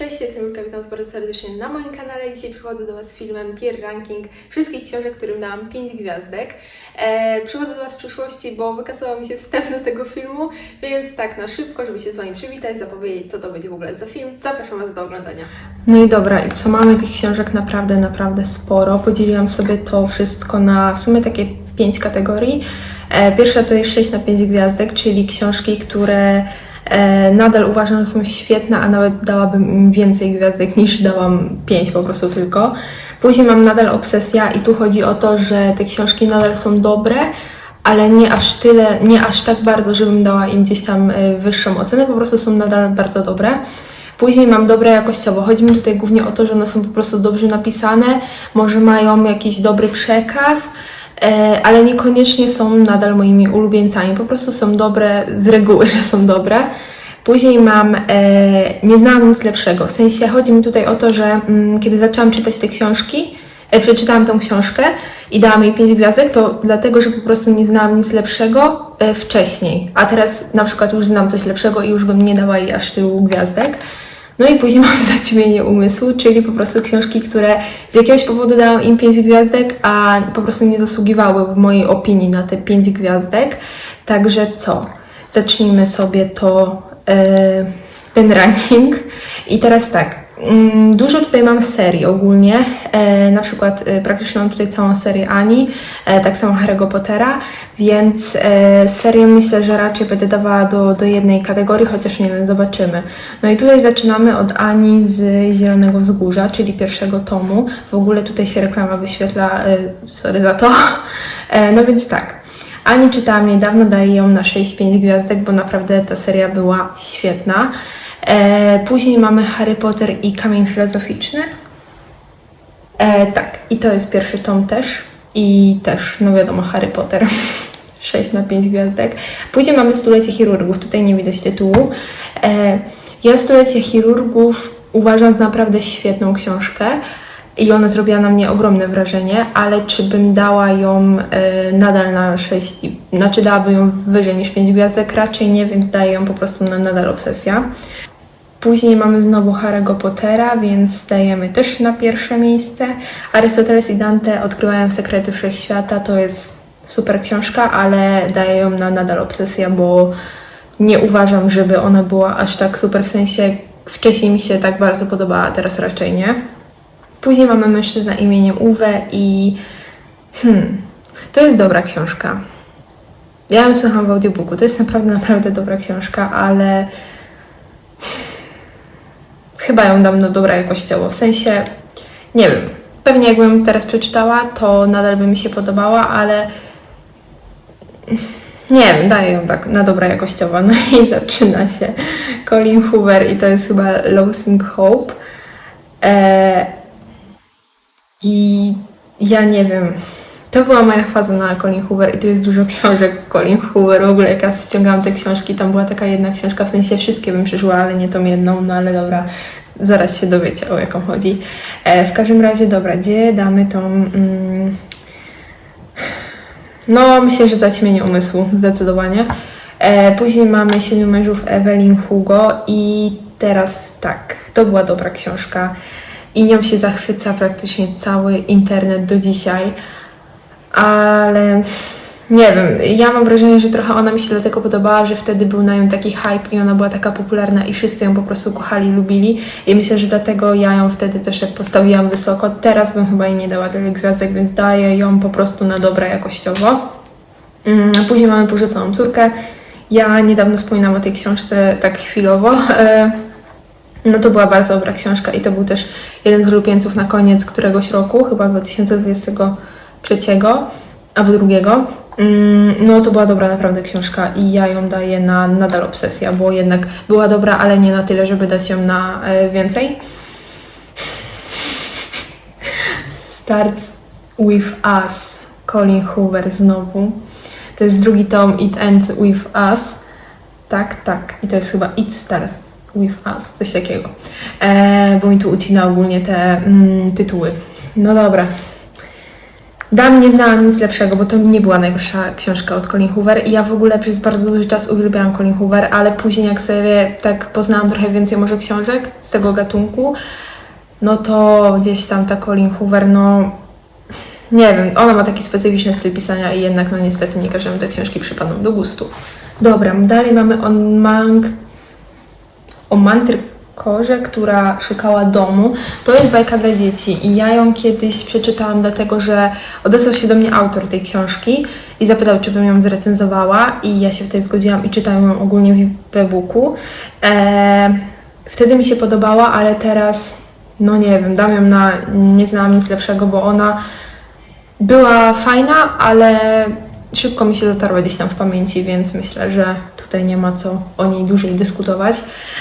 Cześć, jestem Julka, witam bardzo serdecznie na moim kanale. Dzisiaj przychodzę do Was z filmem Tier Ranking wszystkich książek, którym dałam 5 gwiazdek. E, przychodzę do Was w przyszłości, bo wykasował mi się wstęp do tego filmu, więc tak na szybko, żeby się z Wami przywitać, zapowiedzieć, co to będzie w ogóle za film. Zapraszam Was do oglądania. No i dobra, i co mamy tych książek naprawdę, naprawdę sporo. Podzieliłam sobie to wszystko na w sumie takie 5 kategorii. E, pierwsza to jest 6 na 5 gwiazdek, czyli książki, które nadal uważam, że są świetne, a nawet dałabym im więcej gwiazdek niż dałam 5 po prostu tylko. Później mam nadal obsesja i tu chodzi o to, że te książki nadal są dobre, ale nie aż tyle, nie aż tak bardzo, żebym dała im gdzieś tam e, wyższą ocenę, po prostu są nadal bardzo dobre. Później mam dobre jakościowo. Chodzi mi tutaj głównie o to, że one są po prostu dobrze napisane, może mają jakiś dobry przekaz, e, ale niekoniecznie są nadal moimi ulubieńcami. Po prostu są dobre z reguły, że są dobre. Później mam, e, nie znałam nic lepszego. W sensie chodzi mi tutaj o to, że mm, kiedy zaczęłam czytać te książki, e, przeczytałam tą książkę i dałam jej 5 gwiazdek, to dlatego, że po prostu nie znałam nic lepszego e, wcześniej. A teraz na przykład już znam coś lepszego i już bym nie dała jej aż tylu gwiazdek. No i później mam zaćmienie umysłu, czyli po prostu książki, które z jakiegoś powodu dałam im 5 gwiazdek, a po prostu nie zasługiwały w mojej opinii na te 5 gwiazdek. Także co? Zacznijmy sobie to, e, ten ranking. I teraz tak, dużo tutaj mam serii ogólnie, e, na przykład e, praktycznie mam tutaj całą serię Ani, e, tak samo Harry'ego Pottera, więc serię myślę, że raczej będę dawała do, do jednej kategorii, chociaż nie wiem, zobaczymy. No i tutaj zaczynamy od Ani z Zielonego Wzgórza, czyli pierwszego tomu. W ogóle tutaj się reklama wyświetla, sorry za to. No więc tak. Ani czytałam niedawno, daję ją na 6-5 gwiazdek, bo naprawdę ta seria była świetna. E, później mamy Harry Potter i Kamień Filozoficzny. E, tak, i to jest pierwszy tom też. I też, no wiadomo, Harry Potter. 6 na 5 gwiazdek. Później mamy Stulecie Chirurgów, tutaj nie widać tytułu. E, ja Stulecie Chirurgów uważam za naprawdę świetną książkę i ona zrobiła na mnie ogromne wrażenie, ale czy bym dała ją e, nadal na 6, znaczy dałabym ją wyżej niż 5 gwiazdek? Raczej nie, więc daję ją po prostu na nadal obsesja. Później mamy znowu Harry'ego Pottera, więc dajemy też na pierwsze miejsce. Arystoteles i Dante odkrywają sekrety wszechświata. To jest super książka, ale daję ją na nadal obsesja, bo nie uważam, żeby ona była aż tak super. W sensie wcześniej mi się tak bardzo podobała, a teraz raczej nie. Później mamy mężczyzna imieniem Uwe i hmm, to jest dobra książka. Ja ją słucham w audiobooku. To jest naprawdę, naprawdę dobra książka, ale chyba ją dam na dobra jakościowo. W sensie, nie wiem, pewnie jakbym teraz przeczytała, to nadal by mi się podobała, ale nie wiem, daję ją tak na dobra jakościowo. No i zaczyna się Colin Hoover i to jest chyba Losing Hope. E, I ja nie wiem. To była moja faza na Colin Hoover i tu jest dużo książek Colin Hoover. W ogóle jak ja ściągałam te książki, tam była taka jedna książka, w sensie wszystkie bym przeżyła, ale nie tą jedną, no ale dobra, zaraz się dowiecie o jaką chodzi. E, w każdym razie, dobra, gdzie damy tą... Mm, no, myślę, że zaćmienie umysłu, zdecydowanie. E, później mamy Siedmiu mężów Evelyn Hugo i teraz tak, to była dobra książka i nią się zachwyca praktycznie cały internet do dzisiaj, ale nie wiem, ja mam wrażenie, że trochę ona mi się dlatego podobała, że wtedy był na nią taki hype i ona była taka popularna i wszyscy ją po prostu kochali, lubili i myślę, że dlatego ja ją wtedy też postawiłam wysoko. Teraz bym chyba jej nie dała tyle gwiazdek, więc daję ją po prostu na dobra jakościowo. Mm, Później mamy Porzuconą córkę. Ja niedawno wspominałam o tej książce tak chwilowo. E, No to była bardzo dobra książka i to był też jeden z ulubieńców na koniec któregoś roku, chyba 2023 albo drugiego. Mm, No to była dobra naprawdę książka i ja ją daję na nadal obsesja, bo jednak była dobra, ale nie na tyle, żeby dać ją na e, więcej. Starts with Us, Colin Hoover znowu. To jest drugi tom It Ends with Us. Tak, tak. I to jest chyba It Starts with Us, coś takiego. E, bo mi tu ucina ogólnie te mm, tytuły. No dobra. Dam nie znałam nic lepszego, bo to nie była najgorsza książka od Colin Hoover i ja w ogóle przez bardzo długi czas uwielbiałam Colin Hoover, ale później jak sobie tak poznałam trochę więcej może książek z tego gatunku, no to gdzieś tam ta Colin Hoover, no nie wiem, ona ma taki specyficzny styl pisania i jednak no niestety nie każdemu te książki przypadną do gustu. Dobra, dalej mamy on Mang o mantrkorze, która szukała domu. To jest bajka dla dzieci i ja ją kiedyś przeczytałam dlatego, że odezwał się do mnie autor tej książki i zapytał, czy bym ją zrecenzowała i ja się wtedy zgodziłam i czytałam ją ogólnie w e-booku. Eee, wtedy mi się podobała, ale teraz, no nie wiem, dam ją na nie znałam nic lepszego, bo ona była fajna, ale szybko mi się zatarła gdzieś tam w pamięci, więc myślę, że tutaj nie ma co o niej dłużej dyskutować.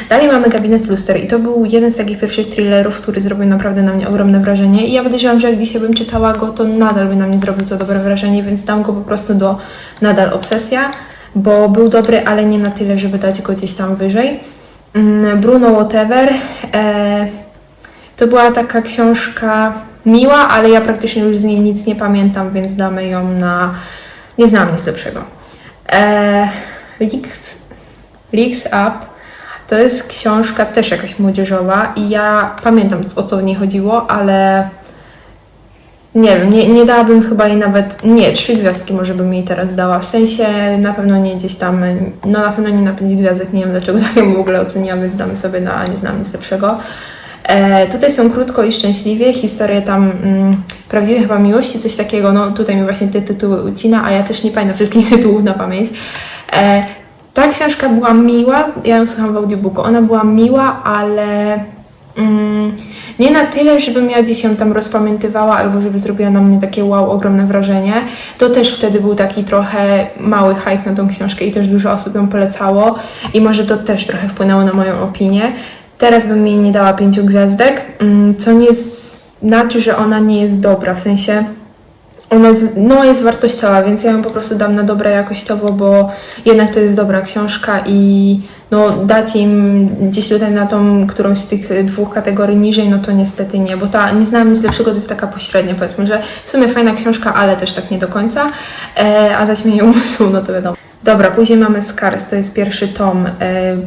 Dalej mamy Gabinet Luster i to był jeden z takich pierwszych thrillerów, który zrobił naprawdę na mnie ogromne wrażenie i ja podejrzewam, że jak dzisiaj bym czytała go, to nadal by na mnie zrobił to dobre wrażenie, więc dam go po prostu do nadal obsesja, bo był dobry, ale nie na tyle, żeby dać go gdzieś tam wyżej. Mm, Bruno Whatever. E, to była taka książka miła, ale ja praktycznie już z niej nic nie pamiętam, więc damy ją na. Nie znam nic lepszego. Leaks, Leaks Up to jest książka też jakaś młodzieżowa i ja pamiętam o co w niej chodziło, ale nie wiem, nie, nie dałabym chyba jej nawet, nie, trzy gwiazdki może bym jej teraz dała, w sensie na pewno nie gdzieś tam, no na pewno nie na pięć gwiazdek, nie wiem dlaczego tak ją w ogóle oceniłam, więc damy sobie na nie znam nic lepszego. E, tutaj są krótko i szczęśliwie, historie tam mm, prawdziwej chyba miłości, coś takiego, no tutaj mi właśnie te tytuły ucina, a ja też nie pamiętam wszystkich tytułów na pamięć. E, ta książka była miła, ja ją słucham w audiobooku, ona była miła, ale mm, nie na tyle, żebym ja gdzieś ją tam rozpamiętywała albo żeby zrobiła na mnie takie wow, ogromne wrażenie. To też wtedy był taki trochę mały hype na tą książkę i też dużo osób ją polecało i może to też trochę wpłynęło na moją opinię. Teraz bym jej nie dała pięciu gwiazdek, mm, co nie znaczy, że ona nie jest dobra, w sensie ona jest, no, jest wartościowa, więc ja ją po prostu dam na dobre jakościowo, bo jednak to jest dobra książka i no, dać im gdzieś tutaj na tą którąś z tych dwóch kategorii niżej, no to niestety nie, bo ta nie znałam nic lepszego, to jest taka pośrednia, powiedzmy, że w sumie fajna książka, ale też tak nie do końca, e, a zaćmienie umysłu, no to wiadomo. Dobra, później mamy Scars, to jest pierwszy tom. E,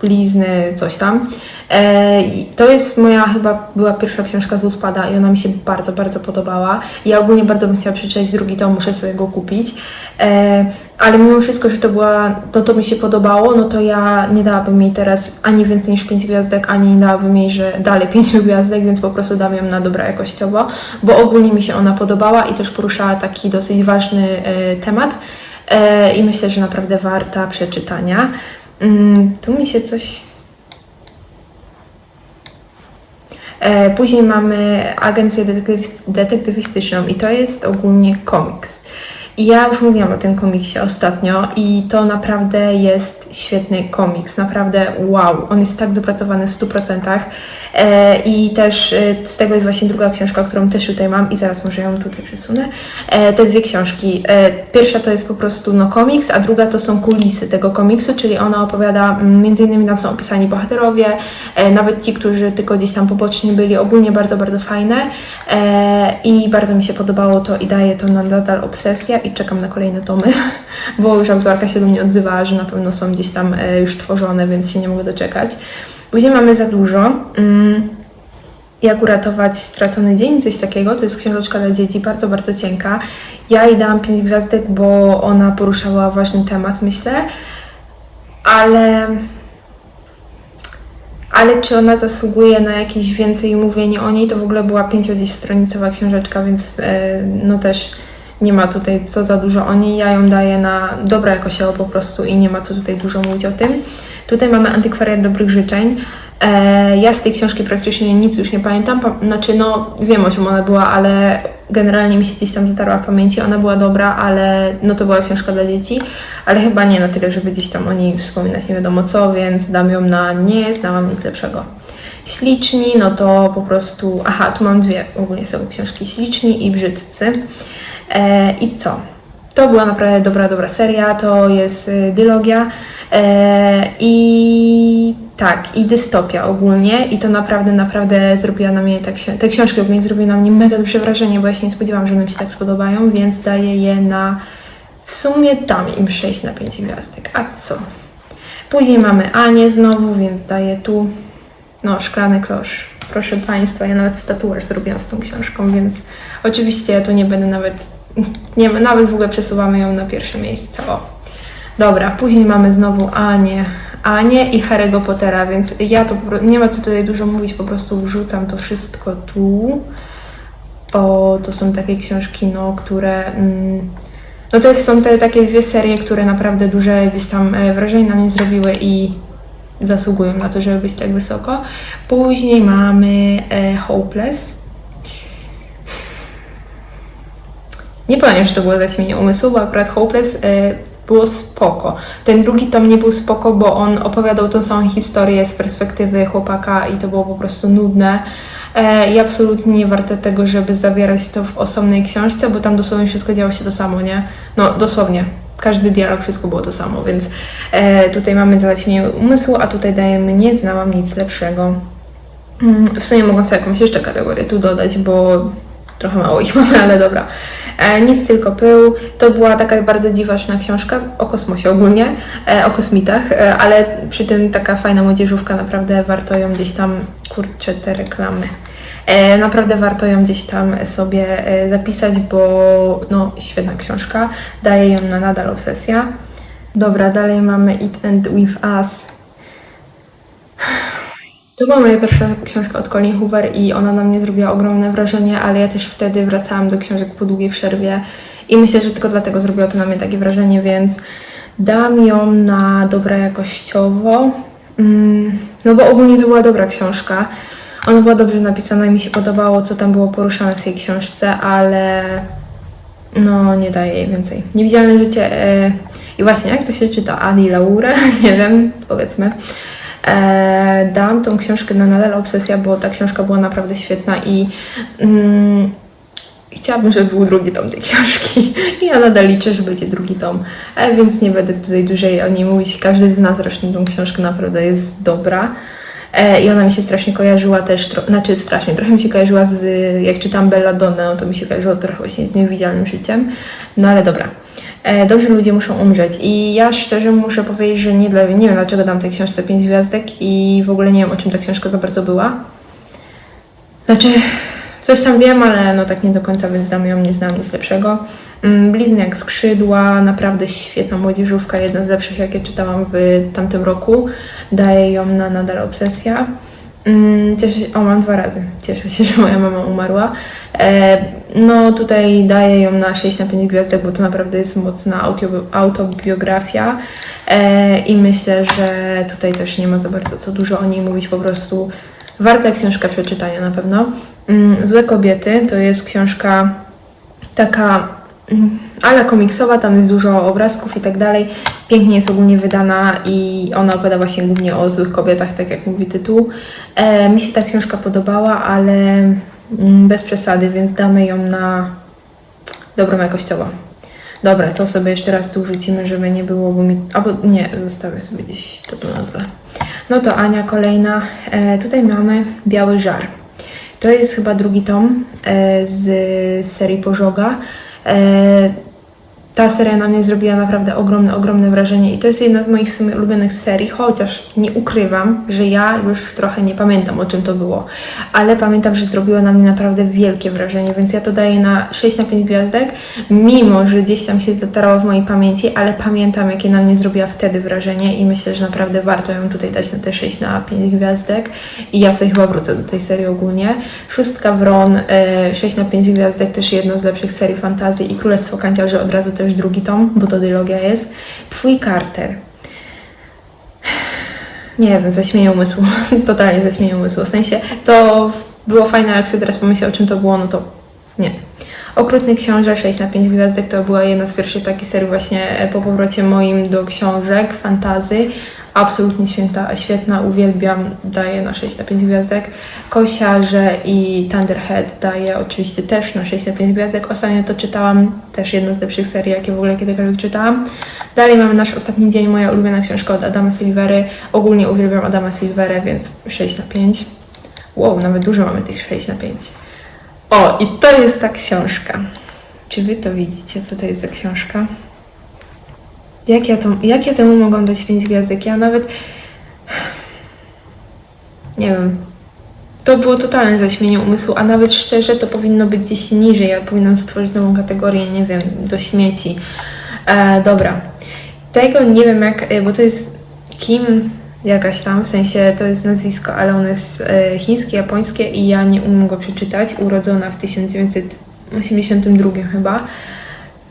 blizny, coś tam. E, to jest moja chyba była pierwsza książka z Luspada i ona mi się bardzo, bardzo podobała. Ja ogólnie bardzo bym chciała przeczytać drugi tom, muszę sobie go kupić. E, ale mimo wszystko, że to była, no to mi się podobało, no to ja nie dałabym jej teraz ani więcej niż 5 gwiazdek, ani nie dałabym jej, że dalej 5 gwiazdek, więc po prostu dam ją na dobra jakościowo, bo ogólnie mi się ona podobała i też poruszała taki dosyć ważny e, temat i myślę, że naprawdę warta przeczytania. Mm, tu mi się coś. E, Później mamy agencję detektyw- detektywistyczną i to jest ogólnie komiks. I ja już mówiłam o tym komiksie ostatnio i to naprawdę jest świetny komiks, naprawdę wow, on jest tak dopracowany w 100% e, i też e, z tego jest właśnie druga książka, którą też tutaj mam i zaraz może ją tutaj przesunę. E, te dwie książki, e, pierwsza to jest po prostu no komiks, a druga to są kulisy tego komiksu, czyli ona opowiada, mm, między innymi tam są opisani bohaterowie, e, nawet ci, którzy tylko gdzieś tam pobocznie byli, ogólnie bardzo, bardzo fajne. E, i bardzo mi się podobało to i daje to na nadal obsesja i czekam na kolejne tomy, bo już autorka się do mnie odzywała, że na pewno są gdzieś tam e, już tworzone, więc się nie mogę doczekać. Później mamy za dużo. Mm, jak uratować stracony dzień, coś takiego. To jest książeczka dla dzieci, bardzo, bardzo cienka. Ja jej dałam 5 gwiazdek, bo ona poruszała ważny temat, myślę. Ale ale czy ona zasługuje na jakieś więcej mówienie o niej? To w ogóle była pięciostronicowa książeczka, więc e, no też nie ma tutaj co za dużo o niej. Ja ją daję na dobra jakościowo po prostu i nie ma co tutaj dużo mówić o tym. Tutaj mamy antykwariat dobrych życzeń. E, ja z tej książki praktycznie nic już nie pamiętam. Pa- Znaczy, no wiem o czym ona była, ale generalnie mi się gdzieś tam zatarła w pamięci. Ona była dobra, ale no to była książka dla dzieci, ale chyba nie na tyle, żeby gdzieś tam o niej wspominać nie wiadomo co, więc dam ją na nie, znałam nic lepszego. Śliczni, no to po prostu. Aha, tu mam dwie ogólnie są książki śliczni i brzydcy. E, I co? To była naprawdę dobra, dobra seria. To jest y, dylogia. E, I Tak, i dystopia ogólnie i to naprawdę, naprawdę zrobiła na mnie, tak, ksi- te książki ogólnie zrobiły na mnie mega duże wrażenie, bo ja się nie spodziewałam, że one mi się tak spodobają, więc daję je na, w sumie dam im 6 na 5 gwiazdek, a co? Później mamy Anię znowu, więc daję tu, no, Szklany Klosz. Proszę Państwa, ja nawet statuaż zrobiłam z tą książką, więc oczywiście ja tu nie będę nawet, nie, nawet w ogóle przesuwamy ją na pierwsze miejsce, o. Dobra, później mamy znowu Anię, Anię i Harry'ego Pottera, więc ja to nie ma co tutaj dużo mówić, po prostu wrzucam to wszystko tu, bo to są takie książki, no, które... Mm, no to jest, są te takie dwie serie, które naprawdę duże gdzieś tam e, wrażenie na mnie zrobiły i zasługują na to, żeby być tak wysoko. Później mamy e, Hopeless. Nie powiem, że to było zaćmienie umysłu, bo akurat Hopeless e, było spoko. Ten drugi tom nie był spoko, bo on opowiadał tą samą historię z perspektywy chłopaka i to było po prostu nudne e, i absolutnie nie warte tego, żeby zawierać to w osobnej książce, bo tam dosłownie wszystko działo się to samo, nie? No, dosłownie. Każdy dialog, wszystko było to samo, więc e, tutaj mamy zaćmienie umysłu, a tutaj dajemy nie znałam nic lepszego. Mm, W sumie mogą sobie jakąś jeszcze kategorię tu dodać, bo trochę mało ich mamy, ale dobra. E, nic tylko pył. To była taka bardzo dziwaczna książka o kosmosie ogólnie, e, o kosmitach, e, ale przy tym taka fajna młodzieżówka, naprawdę warto ją gdzieś tam, kurczę, te reklamy. E, naprawdę warto ją gdzieś tam sobie e, zapisać, bo no, świetna książka. Daję ją na nadal obsesja. Dobra, dalej mamy It End With Us. To była moja pierwsza książka od Colleen Hoover i ona na mnie zrobiła ogromne wrażenie, ale ja też wtedy wracałam do książek po długiej przerwie i myślę, że tylko dlatego zrobiło to na mnie takie wrażenie, więc dam ją na dobre jakościowo. Mm, no bo ogólnie to była dobra książka. Ona była dobrze napisana i mi się podobało, co tam było poruszane w tej książce, ale no nie daję jej więcej. Niewidzialne życie e, i właśnie jak to się czyta? Adi Laure? nie wiem, powiedzmy. E, dałam tą książkę na nadal obsesja, bo ta książka była naprawdę świetna i mm, chciałabym, żeby był drugi tom tej książki. I ja nadal liczę, że będzie drugi tom, e, więc nie będę tutaj dłużej o niej mówić. Każdy z nas zresztą tą książkę naprawdę jest dobra. E, I ona mi się strasznie kojarzyła też, tro- znaczy strasznie, trochę mi się kojarzyła z, jak czytam Belladonnę, to mi się kojarzyło trochę właśnie z niewidzialnym życiem, no ale dobra. E, Dobrzy ludzie muszą umrzeć i ja szczerze muszę powiedzieć, że nie, dla, nie wiem dlaczego dam tej książce 5 gwiazdek i w ogóle nie wiem o czym ta książka za bardzo była. Znaczy, coś tam wiem, ale no tak nie do końca, więc dam ją, nie znam nic lepszego. Mm, Blizniak Skrzydła, naprawdę świetna młodzieżówka, jedna z lepszych, jakie czytałam w tamtym roku. Daję ją na nadal obsesja. Mm, Cieszę się, o mam dwa razy. Cieszę się, że moja mama umarła. E, no tutaj daję ją na 6 na 5 gwiazdek, bo to naprawdę jest mocna auto- autobiografia e, i myślę, że tutaj też nie ma za bardzo co dużo o niej mówić, po prostu warta książka przeczytania na pewno. Mm, Złe kobiety to jest książka taka ale komiksowa, tam jest dużo obrazków i tak dalej. Pięknie jest ogólnie wydana i ona opowiada właśnie głównie o złych kobietach, tak jak mówi tytuł. E, mi się ta książka podobała, ale mm, bez przesady, więc damy ją na dobrą jakościowo. Dobra, to sobie jeszcze raz tu rzucimy, żeby nie było, bo mi... Albo nie, zostawię sobie gdzieś to tu na dole. No to Ania kolejna. E, tutaj mamy Biały Żar. To jest chyba drugi tom e, z serii Pożoga. 呃 ta seria na mnie zrobiła naprawdę ogromne, ogromne wrażenie i to jest jedna z moich w sumie ulubionych serii, chociaż nie ukrywam, że ja już trochę nie pamiętam o czym to było, ale pamiętam, że zrobiła na mnie naprawdę wielkie wrażenie, więc ja to daję na 6 na 5 gwiazdek, mimo że gdzieś tam się zatarało w mojej pamięci, ale pamiętam jakie na mnie zrobiła wtedy wrażenie i myślę, że naprawdę warto ją tutaj dać na te 6 na 5 gwiazdek i ja sobie chyba wrócę do tej serii ogólnie. Szóstka Wron, e, 6 na 5 gwiazdek, też jedna z lepszych serii fantazji i Królestwo Kanciarzy od razu też drugi tom, bo to dylogia jest. Twój Carter. Nie wiem, zaśmieję umysłu. Totalnie zaśmieję umysłu. W sensie to było fajne, ale jak sobie teraz pomyślę o czym to było, no to nie. Okrutny Książę 6 na 5 gwiazdek to była jedna z pierwszych takich serii właśnie e, po powrocie moim do książek, fantazy, absolutnie święta, świetna, uwielbiam, daję na 6 na 5 gwiazdek. Kosiarze i Thunderhead daję oczywiście też na 6 na 5 gwiazdek. Ostatnio to czytałam, też jedna z lepszych serii, jakie w ogóle kiedykolwiek czytałam. Dalej mamy nasz ostatni dzień, moja ulubiona książka od Adama Silvery. Ogólnie uwielbiam Adama Silvery, więc 6 na 5. Wow, nawet dużo mamy tych 6 na 5. O, i to jest ta książka. Czy wy to widzicie, co to jest za książka? Jak ja, to, jak ja temu mogłam dać 5 gwiazdek? Ja nawet... Nie wiem. To było totalne zaśmienie umysłu, a nawet szczerze to powinno być gdzieś niżej. Ja powinnam stworzyć nową kategorię, nie wiem, do śmieci. E, dobra. Tego nie wiem jak, e, bo to jest Kim jakaś tam, w sensie to jest nazwisko, ale ono jest e, chińskie, japońskie i ja nie umiem go przeczytać. Urodzona w 1982 chyba.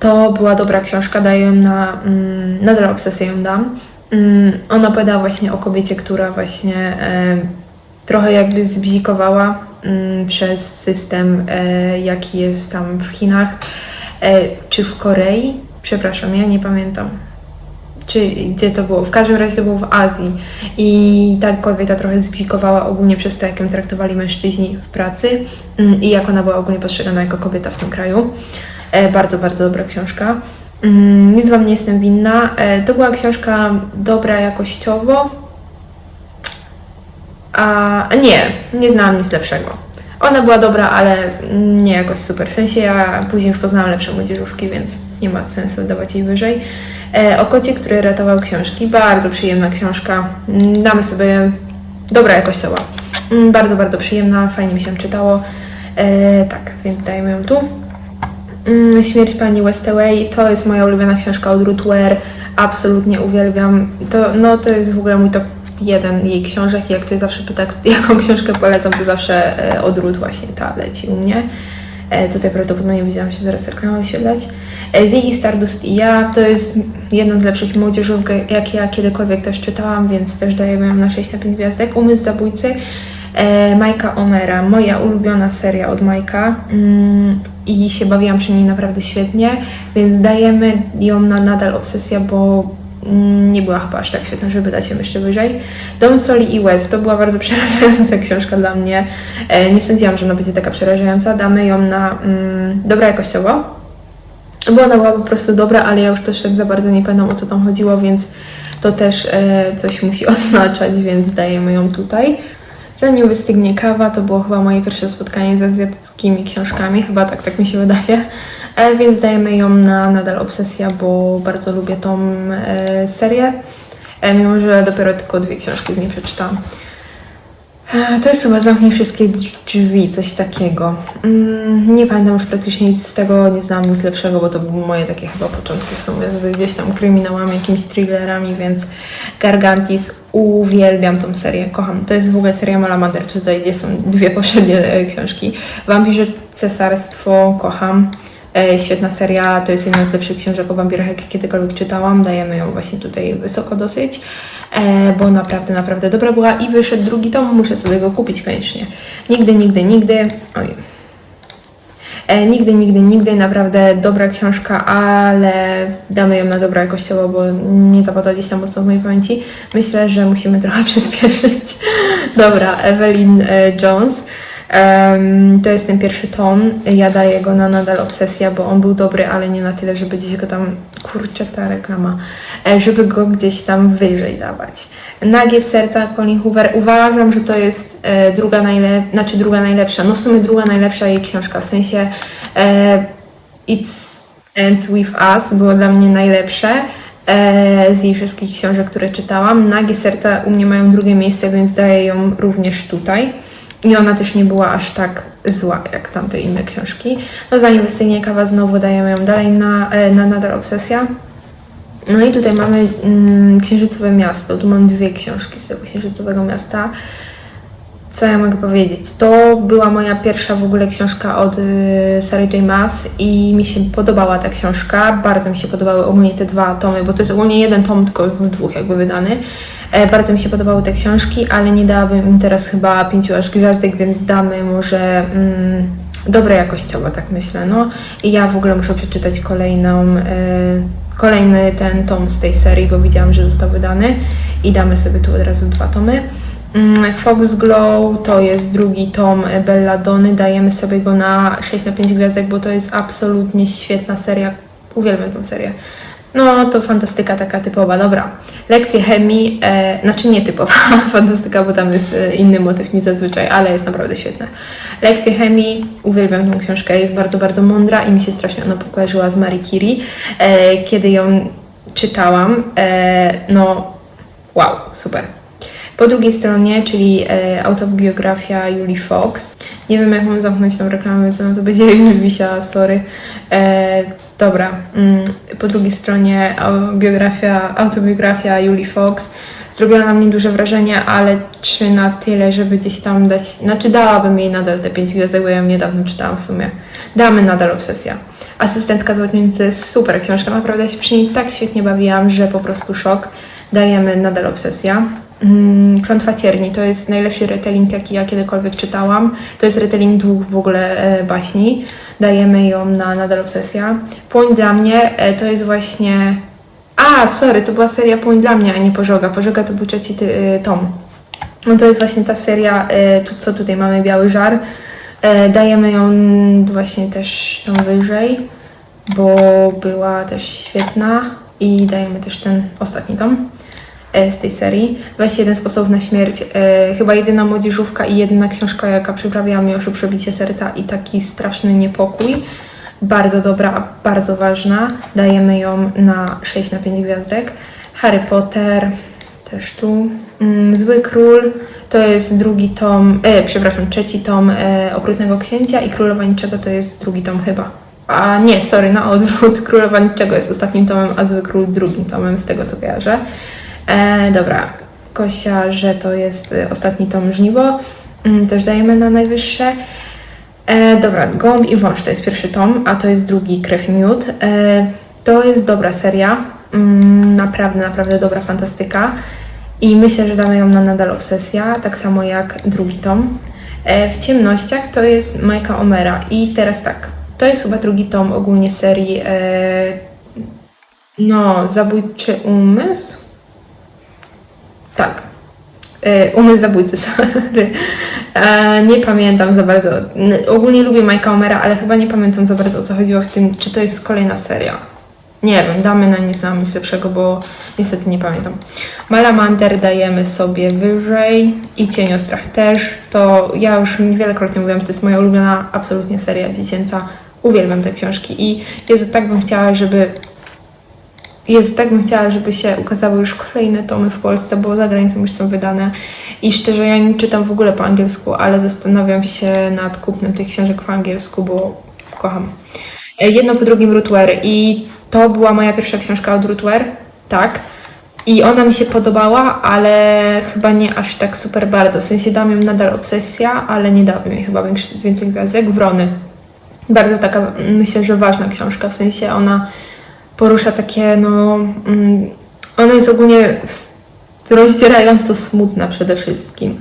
To była dobra książka, daję ją na, mm, nadal obsesję ją dam. Mm, ona opowiada właśnie o kobiecie, która właśnie e, trochę jakby zbzikowała mm, przez system, e, jaki jest tam w Chinach, e, czy w Korei, przepraszam, ja nie pamiętam. Czy gdzie to było? W każdym razie to było w Azji. I ta kobieta trochę zbzikowała ogólnie przez to, jak ją traktowali mężczyźni w pracy i jak ona była ogólnie postrzegana jako kobieta w tym kraju. E, bardzo, bardzo dobra książka. Mm, Nic Wam nie jestem winna. E, To była książka dobra jakościowo. A nie, nie znałam nic lepszego. Ona była dobra, ale nie jakoś super. W sensie ja później już poznałam lepsze młodzieżówki, więc nie ma sensu dawać jej wyżej. E, o kocie, który ratował książki. Bardzo przyjemna książka. Mm, Damy sobie dobra jakościowa. Mm, Bardzo, bardzo przyjemna, fajnie mi się czytało. Tak, więc dajemy ją tu. Mm, Śmierć pani Westaway to jest moja ulubiona książka od Ruth Ware. Absolutnie uwielbiam. To, no, to jest w ogóle mój top jeden jej książek. Jak ktoś zawsze pyta, jaką książkę polecam, to zawsze e, od Ruth właśnie ta leci u mnie. E, Tutaj prawdopodobnie widziałam się zaraz reklama wyświetlać. E, Ziggy Stardust i ja to jest jedna z lepszych młodzieżówek, jakie ja kiedykolwiek też czytałam, więc też dajemy ją na 6 na 5 gwiazdek. Umysł zabójcy Majka Omera, moja ulubiona seria od Majka mm, i się bawiłam przy niej naprawdę świetnie, więc dajemy ją na nadal obsesja, bo mm, nie była chyba aż tak świetna, żeby dać ją jeszcze wyżej. Dom Soli i West to była bardzo przerażająca książka dla mnie. E, nie sądziłam, że ona będzie taka przerażająca. Damy ją na mm, dobra jakościowo, bo ona była po prostu dobra, ale ja już też tak za bardzo nie pamiętam o co tam chodziło, więc to też e, coś musi oznaczać, więc dajemy ją tutaj. Zanim wystygnie kawa, to było chyba moje pierwsze spotkanie z azjatyckimi książkami, chyba tak, tak mi się wydaje, e, więc dajemy ją na nadal obsesja, bo bardzo lubię tą e, serię, e, mimo że dopiero tylko dwie książki z niej przeczytałam. To jest chyba Zamknij wszystkie drzwi, coś takiego. Mm, Nie pamiętam już praktycznie nic z tego, nie znałam nic lepszego, bo to były moje takie chyba początki w sumie z gdzieś tam kryminałami, jakimiś thrillerami, więc Gargantis, uwielbiam tą serię, kocham. To jest w ogóle seria Malamander, tutaj gdzie są dwie poprzednie e, książki. Wampirze Cesarstwo, kocham. E, Świetna seria, to jest jedna z lepszych książek o wampirach, jakie kiedykolwiek czytałam. Dajemy ją właśnie tutaj wysoko dosyć, e, bo naprawdę, naprawdę dobra była i wyszedł drugi tom, muszę sobie go kupić koniecznie. Nigdy, nigdy, nigdy. Oj. E, nigdy, nigdy, nigdy, naprawdę dobra książka, ale damy ją na dobra jakościowo, bo nie zapadła gdzieś tam mocno w mojej pamięci. Myślę, że musimy trochę przyspieszyć. dobra, Evelyn Jones. To jest ten pierwszy tom. Ja daję go na nadal obsesja, bo on był dobry, ale nie na tyle, żeby gdzieś go tam. Kurczę, ta reklama. E, żeby go gdzieś tam wyżej dawać. Nagie serca Colin Hoover. Uważam, że to jest e, druga najlepsza, znaczy druga najlepsza. No w sumie druga najlepsza jej książka. W sensie e, It's Ends With Us było dla mnie najlepsze z jej wszystkich książek, które czytałam. Nagie serca u mnie mają drugie miejsce, więc daję ją również tutaj. I ona też nie była aż tak zła jak tamte inne książki. No zanim wystygnie kawa, znowu dajemy ją dalej na, e, na nadal obsesja. No i tutaj mamy mm, Księżycowe Miasto. Tu mam dwie książki z tego Księżycowego Miasta. Co ja mogę powiedzieć? To była moja pierwsza w ogóle książka od y, Sary J. Maas i mi się podobała ta książka. Bardzo mi się podobały ogólnie te dwa tomy, bo to jest ogólnie jeden tom, tylko dwóch jakby wydany. E, bardzo mi się podobały te książki, ale nie dałabym im teraz chyba pięciu aż gwiazdek, więc damy może mm, dobre jakościowo, tak myślę. No i ja w ogóle muszę przeczytać kolejną, e, kolejny ten tom z tej serii, bo widziałam, że został wydany i damy sobie tu od razu dwa tomy. Mm, Fox Glow to jest drugi tom Belladony, dajemy sobie go na 6 na 5 gwiazdek, bo to jest absolutnie świetna seria. Uwielbiam tą serię. No, to fantastyka taka typowa, dobra. Lekcje chemii, e, znaczy nie typowa fantastyka, bo tam jest e, inny motyw niż zazwyczaj, ale jest naprawdę świetne. Lekcje chemii, uwielbiam tą książkę, jest bardzo, bardzo mądra i mi się strasznie ona pokojarzyła z Marie Curie. E, kiedy ją czytałam, e, no wow, super. Po drugiej stronie, czyli e, autobiografia Julie Fox. Nie wiem, jak mam zamknąć tą reklamę, co na to będzie wisiała, sorry. E, dobra, mm, po drugiej stronie biografia, autobiografia Julie Fox. Zrobiła na mnie duże wrażenie, ale czy na tyle, żeby gdzieś tam dać. Znaczy, dałabym jej nadal te 5 gwiazdek, bo ja ją niedawno czytałam w sumie. Damy nadal obsesja. Asystentka złotnicy, super książka, naprawdę się przy niej tak świetnie bawiłam, że po prostu szok. Dajemy nadal obsesja. Mm, Klątwa Cierni to jest najlepszy retelling, jaki ja kiedykolwiek czytałam. To jest retelling dwóch w ogóle e, baśni. Dajemy ją na nadal obsesja. Płoń dla mnie e, to jest właśnie. A, sorry, to była seria Płoń dla mnie, a nie Pożoga. Pożoga to był trzeci ty, e, tom. No to jest właśnie ta seria, tu, co tutaj mamy, Biały Żar. Dajemy ją właśnie też tą wyżej, bo była też świetna i dajemy też ten ostatni tom z tej serii. 21 sposobów na śmierć. E, chyba jedyna młodzieżówka i jedyna książka, jaka przyprawiła mi już przebicie serca i taki straszny niepokój. Bardzo dobra, bardzo ważna. Dajemy ją na 6 na 5 gwiazdek. Harry Potter, też tu. Mm, Zły Król to jest drugi tom, e, przepraszam, trzeci tom e, Okrutnego Księcia i Królowa Niczego to jest drugi tom chyba. A nie, sorry, na odwrót. Królowa Niczego jest ostatnim tomem, a Zły Król drugim tomem, z tego co kojarzę. E, dobra, Kosia, że to jest e, ostatni tom Żniwo. Mm, też dajemy na najwyższe. E, dobra, Gołąb i Wąż to jest pierwszy tom, a to jest drugi Krew i Miód. E, to jest dobra seria. Mm, naprawdę, naprawdę dobra fantastyka. I myślę, że damy ją na nadal obsesja, tak samo jak drugi tom. E, w ciemnościach to jest Majka Omera. I teraz tak, to jest chyba drugi tom ogólnie serii e, no, Zabójczy Umysł. Tak. E, Umysł zabójcy, sorry. E, nie pamiętam za bardzo. Ogólnie lubię Majka Omera, ale chyba nie pamiętam za bardzo o co chodziło w tym, czy to jest kolejna seria. Nie wiem, damy na nic, na nic lepszego, bo niestety nie pamiętam. Malamander dajemy sobie wyżej i Cieniostrach też. To ja już wielokrotnie mówiłam, że to jest moja ulubiona absolutnie seria dziecięca. Uwielbiam te książki i Jezu, tak bym chciała, żeby Jezu, tak bym chciała, żeby się ukazały już kolejne tomy w Polsce, bo za granicą już są wydane. I szczerze, ja nie czytam w ogóle po angielsku, ale zastanawiam się nad kupnem tych książek po angielsku, bo kocham. E, Jedno po drugim Rootware i to była moja pierwsza książka od Rootware, tak. I ona mi się podobała, ale chyba nie aż tak super bardzo. W sensie dam ją nadal obsesja, ale nie dałam jej chyba więcej gwiazdek. Wrony. Bardzo taka, myślę, że ważna książka, w sensie ona porusza takie, no. Mm, ona jest ogólnie rozdzierająco smutna przede wszystkim.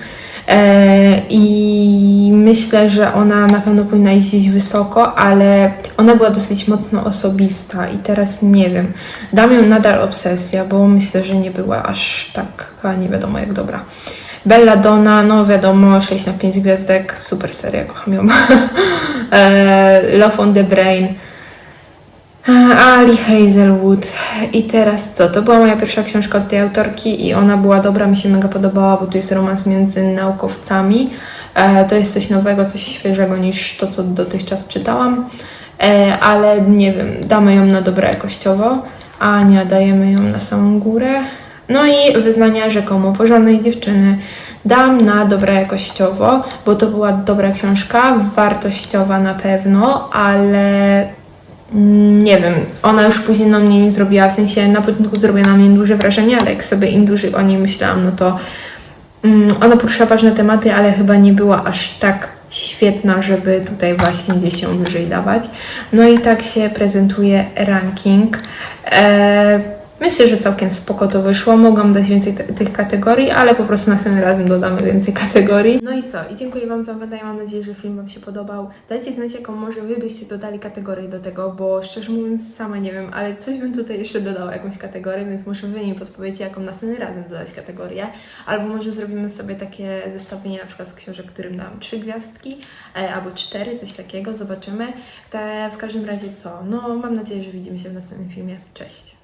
E, I myślę, że ona na pewno powinna iść gdzieś wysoko, ale ona była dosyć mocno osobista i teraz nie wiem. Dam ją nadal obsesja, bo myślę, że nie była aż tak, nie wiadomo jak dobra. Belladonna, no wiadomo, 6 na 5 gwiazdek, super seria, kocham ją. E, Love on the Brain. Ali Hazelwood. I teraz co? To była moja pierwsza książka od tej autorki i ona była dobra, mi się mega podobała, bo to jest romans między naukowcami. E, to jest coś nowego, coś świeżego niż to, co dotychczas czytałam. E, ale nie wiem, damy ją na dobre jakościowo. Ania dajemy ją na samą górę. No i wyznania rzekomo porządnej dziewczyny dam na dobre jakościowo, bo to była dobra książka, wartościowa na pewno, ale nie wiem, ona już później na mnie nie zrobiła, w sensie na początku zrobiła na mnie duże wrażenie, ale jak sobie im dłużej o niej myślałam, no to mm, ona porusza ważne tematy, ale chyba nie była aż tak świetna, żeby tutaj właśnie gdzieś ją wyżej dawać. No i tak się prezentuje ranking. E, Myślę, że całkiem spoko to wyszło. Mogłam dać więcej tych kategorii, ale po prostu następnym razem dodamy więcej kategorii. No i co? I dziękuję Wam za oglądanie. Mam nadzieję, że film Wam się podobał. Dajcie znać, jaką może Wy byście dodali kategorię do tego, bo szczerze mówiąc, sama nie wiem, ale coś bym tutaj jeszcze dodała, jakąś kategorię, więc może Wy mi podpowiecie, jaką następnym razem dodać kategorię. Albo może zrobimy sobie takie zestawienie na przykład z książek, którym dam trzy gwiazdki, e, albo cztery, coś takiego. Zobaczymy. Te, w każdym razie co? No, mam nadzieję, że widzimy się w następnym filmie. Cześć!